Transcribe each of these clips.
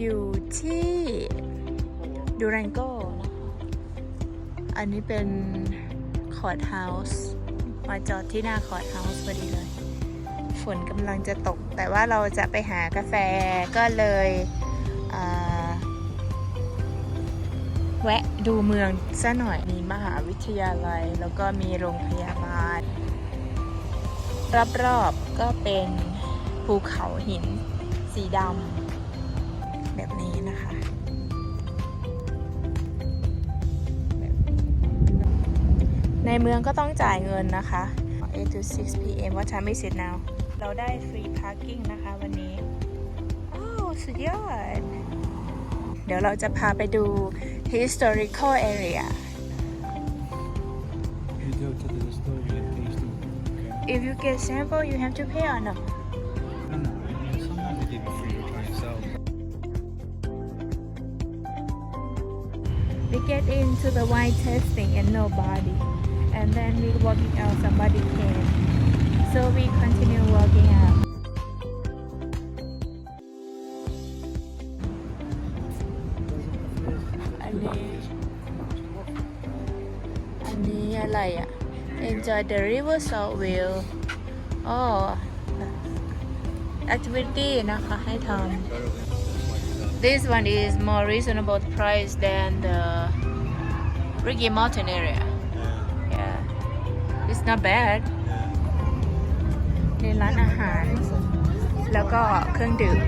อยู่ที่ดูรันโกนะคะอันนี้เป็นคอร์ดเฮาส์มาจอดที่หน้าคอร์ดเฮาส์พอดีเลย ฝนกำลังจะตก แต่ว่าเราจะไปหากาแฟก็เลยแวะดูเมืองซะหน่อย มีมหาวิทยาลัย แล้วก็มีโรงพยาบาล รอบๆก็เป็นภูเขาหินสีดำ นี้นะคะ ในเมืองก็ต้องจ่ายเงินนะคะ 8 to 6 p.m. What time is it now เราได้ฟรี parking นะคะวันนี้ อ้าวสุดยอด เดี๋ยวเราจะพาไปดู historical area You go to the store, you get tasting. Okay. if you get sample you have to pay or no get into the wine tasting and nobody and then we walking out somebody came so we continue walking out อันนี้ อันนี้อะไรอ่ะ enjoy the river salt view อ๋อ activity นะคะให้ทำ This one is more reasonable price than the Ricky Mountain area. Yeah. It's not bad. ในร้านอาหาร แล้วก็เครื่องดื่ม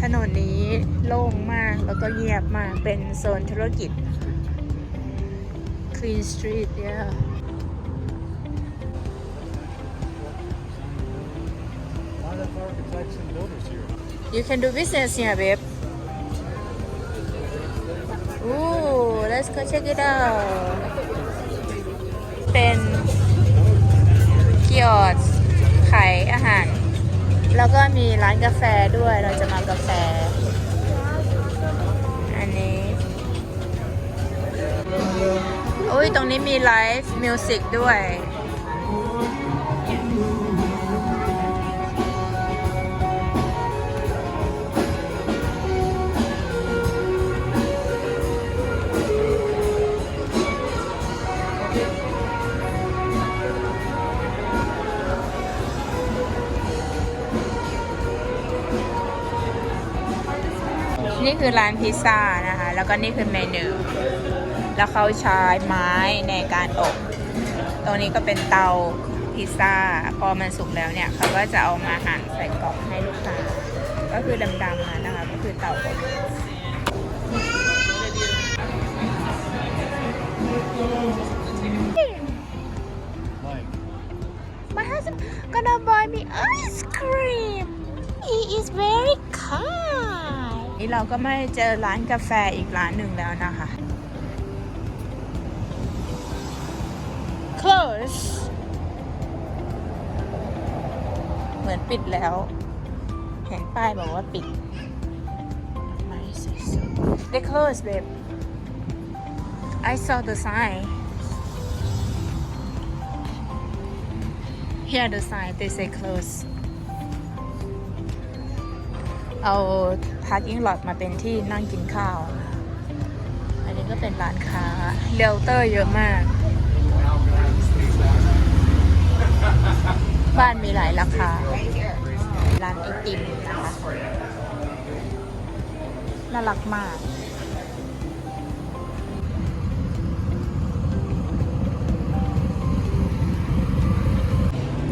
ถนนนี้โล่งมากแล้วก็เงียบมากเป็นโซนธุรกิจ Clean Street yeah A lot of architects and builders here. you can do business here babe Ooh let's go check it out เป็นกิออสขายอาหาร แล้วก็มีร้านกาแฟด้วย เราจะมากาแฟ ตรงนี้มีไลฟ์มิวสิกด้วย นี่คือร้านพิซซ่านะคะ แล้วก็นี่คือเมนู แล้วเขาใช้ไม้ในการอบ ตรงนี้ก็เป็นเตาพิซซ่า พอมันสุกแล้วเนี่ยเขาก็จะเอามาหั่นใส่กล่องให้ลูกค้า ก็คือดำๆมานะคะ ก็คือเตาอบ Like, My husband gonna buy me ice cream he is very kind นี่เราก็ไม่เจอร้านกาแฟอีกร้านหนึ่งแล้วนะคะ close เหมือนปิดแล้วเห็นป้ายบอกว่าปิด they close babe I saw the sign here the sign they say close เอา parking lot มาเป็นที่นั่งกินข้าว อันนี้ก็เป็นร้านค้าเรลเตอร์เยอะมาก บ้านมีหลายราคา ร้านไอติมนะคะน่ารักมาก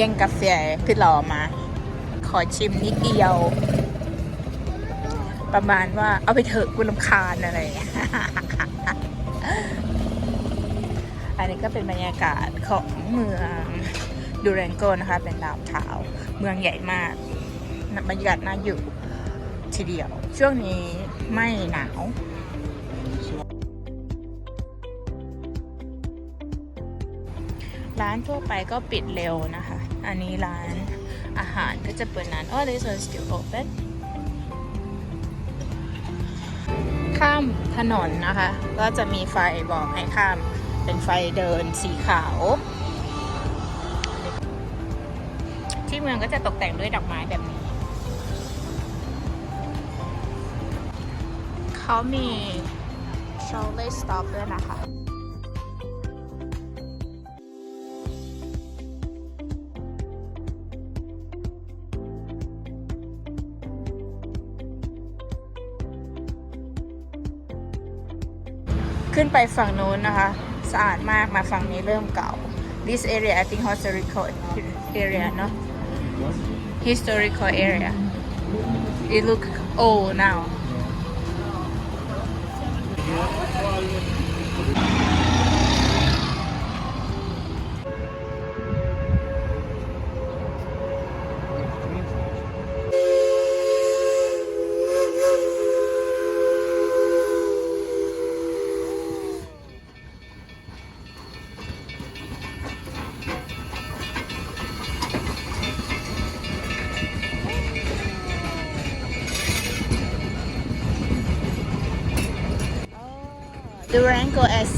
ย่งกาแฟพี่หล่อมา ขอชิมนิดเดียว ประมาณว่าเอาไปเถอะกูลำคาญอะไร อันนี้ก็เป็นบรรยากาศของเมือง ดูเรนโกนะคะ เป็นดาวเทาเมืองใหญ่มากบรรยากาศน่าอยู่ทีเดียว ช่วงนี้ไม่หนาวร้านทั่วไปก็ปิดเร็วนะคะ อันนี้ร้านอาหารก็จะเปิดนาน Oh this one still open ข้ามถนนนะคะ ก็จะมีไฟบอกให้ข้ามเป็นไฟเดินสีขาว ที่เมืองก็จะตกแต่งด้วยดอกไม้แบบนี้ เขามี trolley stop ด้วยนะคะขึ้นไปฝั่งโน้นนะคะ สะอาดมากมาฝั่งนี้เริ่มเก่า this area I think historical area เนอะ historical area. It look old now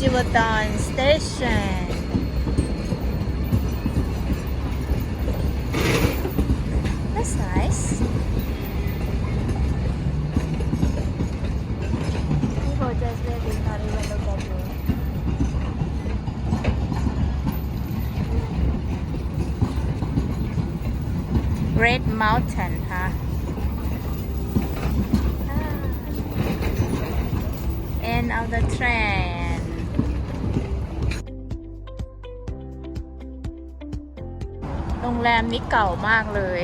Silverton Station. That's nice. You. Red Mountain, huh? Ah. end of the train โรงแรมนี้เก่ามากเลย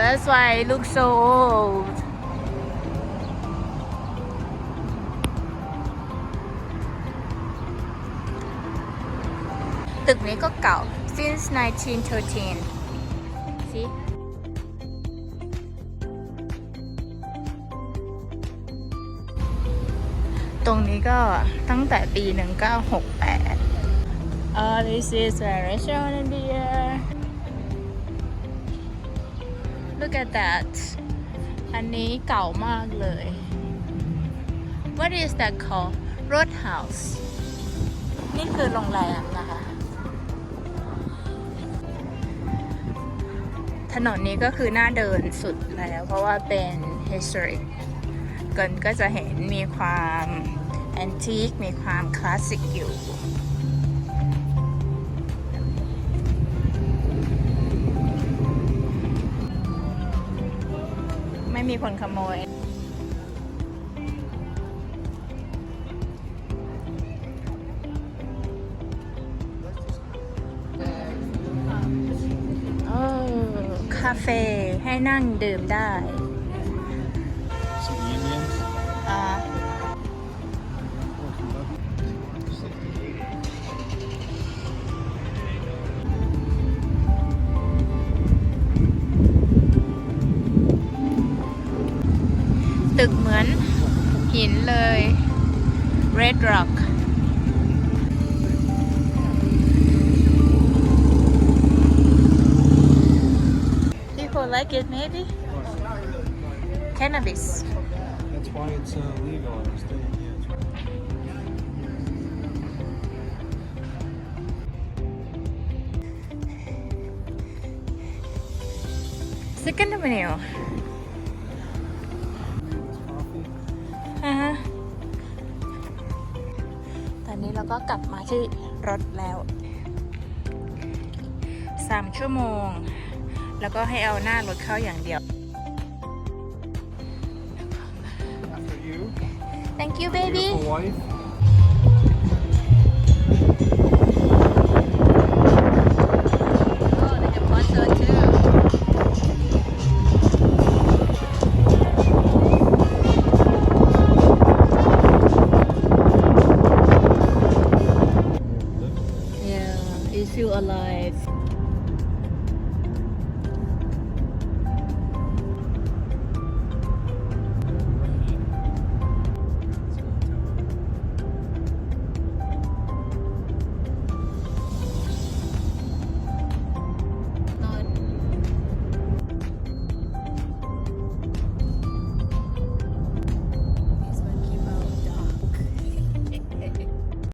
That's why it looks so old. ตึกนี้ก็เก่า since 1913 See? ตรงนี้ก็ตั้งแต่ปี 1968 Oh this is a restaurant in here Look at that อันนี้เก่ามากเลย What is that called Roadhouse นี่คือโรงแรมนะคะ ถนนนี้ก็คือหน้าเดินสุดแล้ว เพราะว่าเป็น historic เกินก็จะเห็นมีความ แอนทิคมีความคลาสสิกอยู่ไม่มีคนขโมยโอ้คาเฟ่ให้นั่งดื่มได้ ตึกเหมือนหินเลย Red Rock People like it maybe cannabis That's why it's uh, legal in the state. Yeah, it's- Second Avenue it's coffee. ก็กลับมาที่รถแล้วสามชั่วโมง แล้วก็ให้เอาหน้ารถเข้าอย่างเดียว After you. Thank you baby